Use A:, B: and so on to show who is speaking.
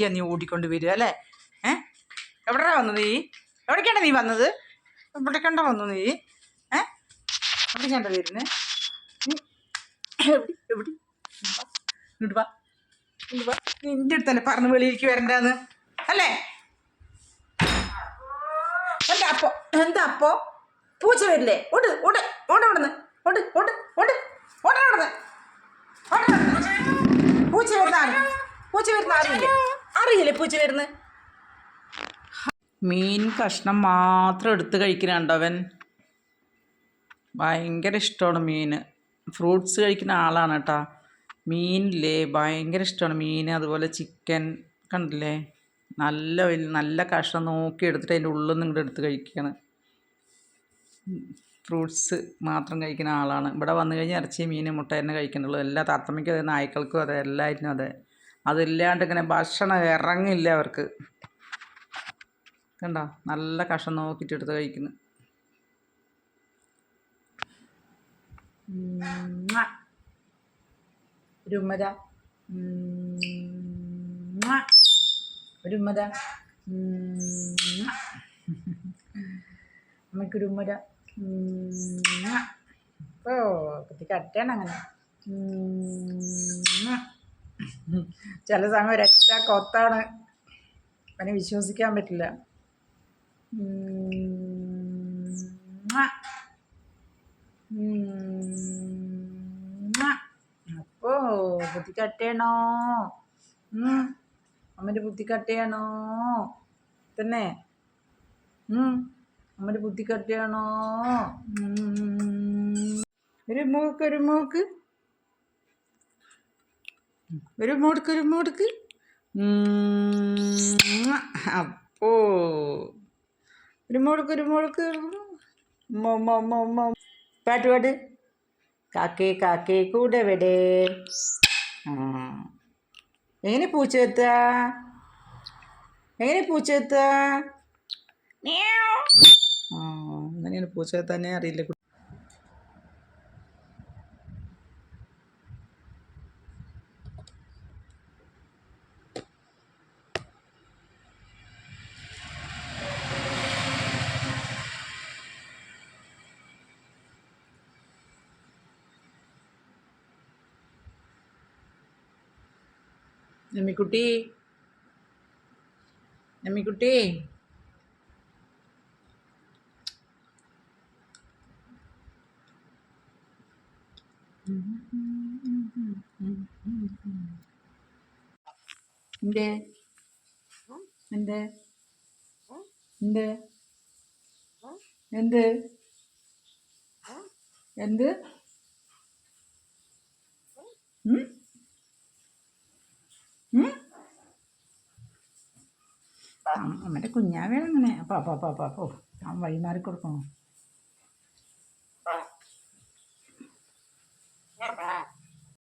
A: പറ്റിയാ നീ ഓടിക്കൊണ്ട് വരിക അല്ലേ? ഏ? എവിടെയാ വന്നത് നീ? എവിടേക്കാണ് നീ വന്നത്? എവിടേക്കണ്ട വന്നു നീ? ഏ? എവിടേക്കാണ്ട വരുന്നത് എവിടെ? എവിടെ? ഇങ്ങോട്ട് വാ. വാ. പറഞ്ഞ് വെളിയിലേക്ക് വരണ്ടാന്ന്. അല്ലേ? എന്താ അപ്പോ? എന്താ അപ്പോ? പൂച്ച വരില്ലേ? ഓട് ഓട് ഓട് ഓടുന്ന് ഓട് ഓട് ഓട്. ഓട ഓടുന്ന് പൂച്ച വരുന്ന ആരും പൂച്ച വരുന്ന അറിയില്ലേ അറിയില്ലേ പൂച്ച വരുന്നത് മീൻ കഷ്ണം മാത്രം എടുത്ത് കഴിക്കുന്നുണ്ടവൻ ഭയങ്കര ഇഷ്ടമാണ് മീൻ. ഫ്രൂട്ട്സ് കഴിക്കുന്ന ആളാണ് കേട്ടോ. മീനില്ലേ ഭയങ്കര ഇഷ്ടമാണ് മീൻ അതുപോലെ ചിക്കൻ കണ്ടില്ലേ? നല്ല നല്ല കഷ്ണം നോക്കി എടുത്തിട്ട് അതിന്റെ ഉള്ളിൽ നിന്ന് ഇങ്ങോട്ട് എടുത്ത് കഴിക്കുകയാണ് ഫ്രൂട്ട്സ് മാത്രം കഴിക്കുന്ന ആളാണ്. ഇവിടെ വന്നു കഴിഞ്ഞാൽ ഇറച്ചി മീൻ മുട്ട തന്നെ കഴിക്കുന്നുള്ളൂ. എല്ലാ തത്തമ്മയ്ക്കും അതെ നായ്ക്കൾക്കും അതെ എല്ലാറ്റിനും അതെ. അതില്ലാണ്ട് ഇങ്ങനെ ഭക്ഷണം ഇറങ്ങില്ല അവർക്ക്. കണ്ടോ? നല്ല കഷ്ണം നോക്കിയിട്ട് എടുത്ത് കഴിക്കുന്നു. ഒരു ഓ കുത്തി കട്ടയാണ് അങ്ങനെ. ചില സമയം ഒരൊറ്റ കൊത്താണ് അവനെ വിശ്വസിക്കാൻ പറ്റില്ല. അപ്പോ ബുദ്ധി കട്ടയാണോ. അമ്മന്റെ ബുദ്ധി കട്ടയാണോ തന്നെ. അമ്മന്റെ ബുദ്ധി കട്ടയാണോ. ഒരു മൂക്ക് ഒരു മൂക്ക് ഒരു മോടുക്ക് ഒരു മോടുക്ക്. അപ്പോ. ഒരു മോടുക്ക് ഒരു മോടുക്ക്. പാട്ടുപാട് പാട്ട് കാക്കേ കാക്കേ കൂടെ വിടേ ആ. എങ്ങനെ പൂച്ച എത്തുക എങ്ങനെ പൂച്ച എത്തുക ആ അങ്ങനെയാണ് പൂച്ച എത്താനേ അറിയില്ല. കുട്ടി. നമ്മിക്കുട്ടി നമ്മിക്കുട്ടി എന്തേ എന്തേ എന്തേ എന്ത് എന്ത് അമ്മന്റെ കുഞ്ഞാവേ അങ്ങനെ. അപ്പൊ അപ്പൊ അപ്പൊ അവൻ വഴിമാറി കൊടുക്കണോ